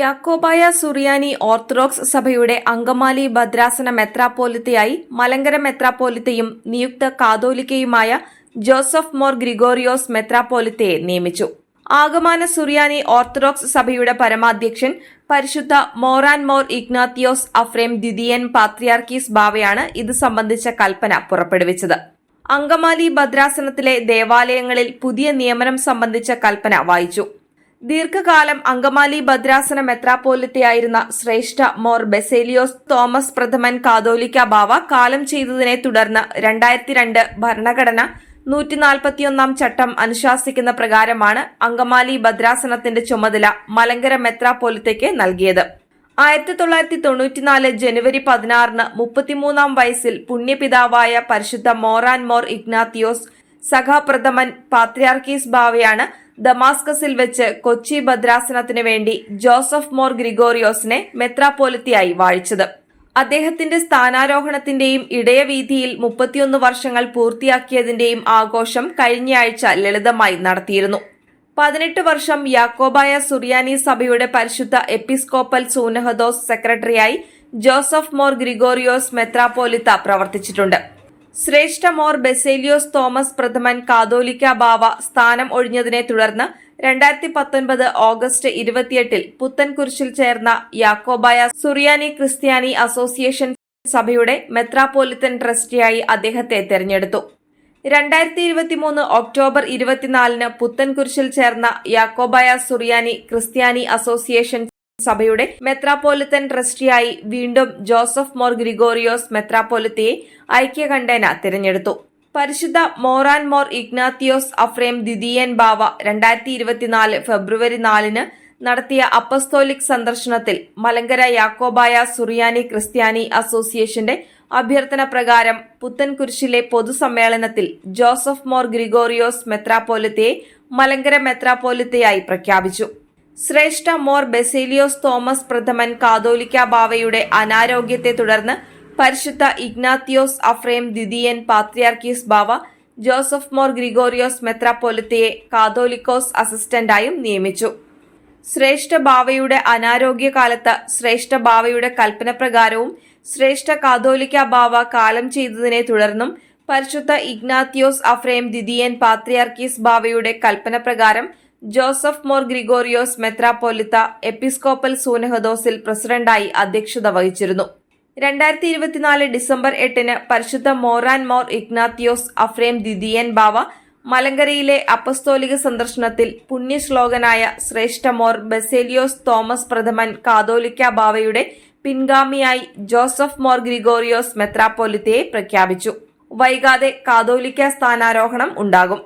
യാക്കോബായ സുറിയാനി orthodox സഭയുടെ അങ്കമാലി ഭദ്രാസന മെത്രാപ്പോലിത്തയായി മലങ്കര മെത്രാപ്പോലിത്തയും നിയുക്ത കാതോലിക്കയുമായ ജോസഫ് മോർ ഗ്രിഗോറിയോസ് മെത്രാപ്പോലിത്തയെ നിയമിച്ചു. ആഗമാന സുറിയാനി ഓർത്തഡോക്സ് സഭയുടെ പരമാധ്യക്ഷൻ പരിശുദ്ധ മോറാൻ മോർ ഇഗ്നാത്തിയോസ് അഫ്രേം ദ്വിതീയൻ പാത്രിയാർക്കീസ് ബാവയാണ് ഇത് സംബന്ധിച്ച കൽപ്പന പുറപ്പെടുവിച്ചത്. അങ്കമാലി ഭദ്രാസനത്തിലെ ദേവാലയങ്ങളിൽ പുതിയ നിയമനം സംബന്ധിച്ച കൽപ്പന വായിച്ചു. ദീർഘകാലം അങ്കമാലി ഭദ്രാസന മെത്രാപ്പോലിത്തയായിരുന്ന ശ്രേഷ്ഠ മോർ ബെസേലിയോസ് തോമസ് പ്രഥമൻ കാതോലിക്ക ബാവ കാലം ചെയ്തതിനെ തുടർന്ന് രണ്ടായിരത്തി രണ്ട് ഭരണഘടന നൂറ്റി നാൽപ്പത്തിയൊന്നാം ചട്ടം അനുശാസിക്കുന്ന പ്രകാരമാണ് അങ്കമാലി ഭദ്രാസനത്തിന്റെ ചുമതല മലങ്കര മെത്രാപ്പോലിത്തയ്ക്ക് നൽകിയത്. ആയിരത്തി തൊള്ളായിരത്തി തൊണ്ണൂറ്റിനാല് ജനുവരി പതിനാറിന് മുപ്പത്തിമൂന്നാം വയസ്സിൽ പുണ്യപിതാവായ പരിശുദ്ധ മോറാൻ മോർ ഇഗ്നാത്തിയോസ് സഖാപ്രഥമൻ പാത്രിയാർക്കീസ് ബാവയാണ് ദമാസ്കസിൽ വെച്ച് കൊച്ചി ഭദ്രാസനത്തിനു വേണ്ടി ജോസഫ് മോർ ഗ്രിഗോറിയോസിനെ മെത്രാപ്പോലിത്തിയായി വാഴിച്ചത്. അദ്ദേഹത്തിന്റെ സ്ഥാനാരോഹണത്തിന്റെയും ഇടയവീതിയിൽ മുപ്പത്തിയൊന്ന് വർഷങ്ങൾ പൂർത്തിയാക്കിയതിന്റെയും ആഘോഷം കഴിഞ്ഞയാഴ്ച ലളിതമായി നടത്തിയിരുന്നു. പതിനെട്ട് വർഷം യാക്കോബായ സുറിയാനി സഭയുടെ പരിശുദ്ധ എപ്പിസ്കോപ്പൽ സൂനഹദോസ് സെക്രട്ടറിയായി ജോസഫ് മോർ ഗ്രിഗോറിയോസ് മെത്രാപ്പോലിത്ത പ്രവർത്തിച്ചിട്ടുണ്ട്. ശ്രേഷ്ഠ മോർ ബെസേലിയോസ് തോമസ് പ്രഥമൻ കാതോലിക്ക ബാവ സ്ഥാനം ഒഴിഞ്ഞതിനെ തുടർന്ന് രണ്ടായിരത്തി പത്തൊൻപത് ഓഗസ്റ്റ് ഇരുപത്തിയെട്ടിൽ പുത്തൻകുരിശിൽ ചേർന്ന യാക്കോബായ സുറിയാനി ക്രിസ്ത്യാനി അസോസിയേഷൻ സഭയുടെ മെത്രാപോലിത്തൻ ട്രസ്റ്റിയായി അദ്ദേഹത്തെ തെരഞ്ഞെടുത്തു. രണ്ടായിരത്തി ഇരുപത്തിമൂന്ന് ഒക്ടോബർ ഇരുപത്തിനാലിന് പുത്തൻകുരിശിൽ ചേർന്ന യാക്കോബായ സുറിയാനി ക്രിസ്ത്യാനി അസോസിയേഷൻ സഭയുടെ മെത്രാപ്പോലിത്തൻ ട്രസ്റ്റിയായി വീണ്ടും ജോസഫ് മോർ ഗ്രിഗോറിയോസ് മെത്രാപ്പോലിത്തയെ ഐക്യകണ്ഠേന തിരഞ്ഞെടുത്തു. പരിശുദ്ധ മോറാൻ മോർ ഇഗ്നാത്തിയോസ് അഫ്രേം ദ്വിതീയൻ ബാവ രണ്ടായിരത്തി ഇരുപത്തിനാല് ഫെബ്രുവരി നാലിന് നടത്തിയ അപ്പസ്തോലിക് സന്ദർശനത്തിൽ മലങ്കര യാക്കോബായ സുറിയാനി ക്രിസ്ത്യാനി അസോസിയേഷന്റെ അഭ്യർത്ഥന പ്രകാരം പുത്തൻകുരിശിലെ പൊതുസമ്മേളനത്തിൽ ജോസഫ് മോർ ഗ്രിഗോറിയോസ് മെത്രാപ്പോലിത്തയെ മലങ്കര മെത്രാപ്പോലിത്തയായി പ്രഖ്യാപിച്ചു. ശ്രേഷ്ഠ മോർ ബെസേലിയോസ് തോമസ് പ്രഥമൻ കാതോലിക്ക ബാവയുടെ അനാരോഗ്യത്തെ തുടർന്ന് പരിശുദ്ധ ഇഗ്നാത്തിയോസ് അഫ്രേം ദ്വിതീയൻ പാത്രിയാർക്കീസ് ബാവ ജോസഫ് മോർ ഗ്രിഗോറിയോസ് മെത്രാപ്പൊലിത്തയെ കാതോലിക്കോസ് അസിസ്റ്റന്റായും നിയമിച്ചു. ശ്രേഷ്ഠ ബാവയുടെ അനാരോഗ്യകാലത്ത് ശ്രേഷ്ഠ ബാവയുടെ കൽപ്പനപ്രകാരവും ശ്രേഷ്ഠ കാതോലിക്ക ബാവ കാലം ചെയ്തതിനെ തുടർന്നും പരിശുദ്ധ ഇഗ്നാത്തിയോസ് അഫ്രേം ദ്വിതീയൻ പാത്രിയാർക്കീസ് ബാവയുടെ കൽപ്പനപ്രകാരം ജോസഫ് മോർ ഗ്രിഗോറിയോസ് മെത്രാപ്പോലിത്ത എപ്പിസ്കോപ്പൽ സൂനഹദോസിൽ പ്രസിഡന്റായി അധ്യക്ഷത വഹിച്ചിരുന്നു. രണ്ടായിരത്തി ഇരുപത്തിനാല് ഡിസംബർ എട്ടിന് പരിശുദ്ധ മോറാൻ മോർ ഇഗ്നാത്തിയോസ് അഫ്രേം ദിദിയൻ ബാവ മലങ്കരയിലെ അപ്പസ്തോലിക സന്ദർശനത്തിൽ പുണ്യശ്ലോകനായ ശ്രേഷ്ഠ മോർ ബെസേലിയോസ് തോമസ് പ്രഥമൻ കാതോലിക്ക ബാവയുടെ പിൻഗാമിയായി ജോസഫ് മോർ ഗ്രിഗോറിയോസ് മെത്രാപ്പോലിത്തയെ പ്രഖ്യാപിച്ചു. വൈകാതെ കാതോലിക്ക സ്ഥാനാരോഹണം ഉണ്ടാകും.